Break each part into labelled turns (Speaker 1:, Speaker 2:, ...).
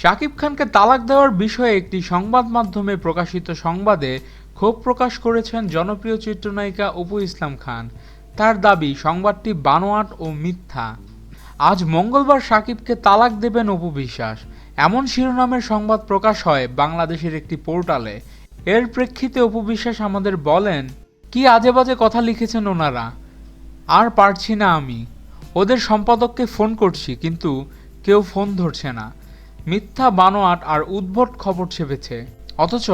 Speaker 1: শাকিব খানকে তালাক দেওয়ার বিষয়ে একটি সংবাদ মাধ্যমে প্রকাশিত সংবাদে ক্ষোভ প্রকাশ করেছেন জনপ্রিয় চিত্রনায়িকা অপু ইসলাম খান। তার দাবি, সংবাদটি বানোয়াট ও মিথ্যা। আজ মঙ্গলবার শাকিবকে তালাক দেবেন অপু বিশ্বাস। এমন শিরোনামের সংবাদ প্রকাশ হয় বাংলাদেশের একটি পোর্টালে। এর প্রেক্ষিতে অপু বিশ্বাস আমাদের বলেন, কি আজে বাজে কথা লিখেছেন ওনারা? আর পারছি না আমি। ওদের সম্পাদককে ফোন করছি, কিন্তু কেউ ফোন ধরছে না। মিথ্যা বানোয়াট আর উদ্ভট খবর ছেপেছে। অথচ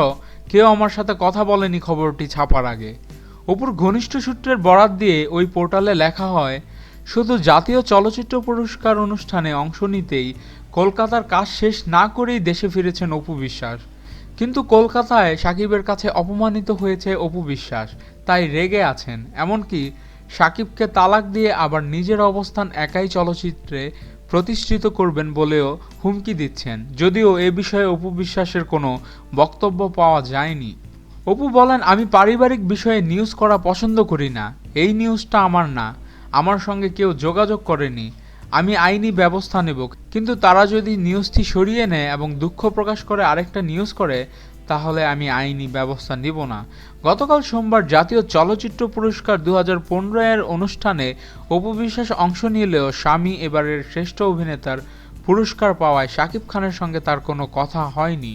Speaker 1: কেউ আমার সাথে কথা বলেনি খবরটি ছাপার আগে। অপুর ঘনিষ্ঠ সূত্রের বরাত দিয়ে ওই পোর্টালে লেখা হয়, শুধু জাতীয় চলচ্চিত্র পুরস্কার অনুষ্ঠানে অংশ নিতেই কলকাতার কাজ শেষ না করেই দেশে ফিরেছেন অপু বিশ্বাস। কিন্তু কলকাতায় সাকিবের কাছে অপমানিত হয়েছে অপু বিশ্বাস। তাই রেগে আছেন। এমনকি সাকিবকে তালাক দিয়ে আবার নিজের অবস্থান একাই চলচ্চিত্রে প্রতিষ্ঠিত করবেন বলেও হুমকি দিচ্ছেন। যদিও এ বিষয়ে অপু বিশ্বাসের কোনো বক্তব্য পাওয়া যায়নি। অপু বলেন, আমি পারিবারিক বিষয়ে নিউজ করা পছন্দ করি না। এই নিউজটা আমার না। আমার সঙ্গে কেউ যোগাযোগ করেনি। আমি আইনি ব্যবস্থা নেব। কিন্তু তারা যদি নিউজটি সরিয়ে নেয় এবং দুঃখ প্রকাশ করে আরেকটা নিউজ করে, তাহলে আমি আইনি ব্যবস্থা নিব না। গতকাল সোমবার জাতীয় চলচ্চিত্র পুরস্কার দু হাজার পনেরো এর অনুষ্ঠানে অপু বিশ্বাস অংশ নিলেও স্বামী এবারের শ্রেষ্ঠ অভিনেতার পুরস্কার পাওয়ায় শাকিব খানের সঙ্গে তার কোনো কথা হয়নি।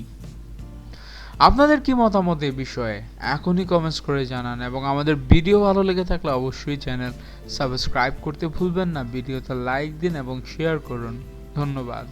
Speaker 1: আপনাদের কি মতামত এই বিষয়ে? এখনই কমেন্টস করে জানান এবং আমাদের ভিডিও ভালো লেগে থাকলে অবশ্যই চ্যানেল সাবস্ক্রাইব করতে ভুলবেন না ভিডিওতে লাইক দিন এবং শেয়ার করুন। ধন্যবাদ।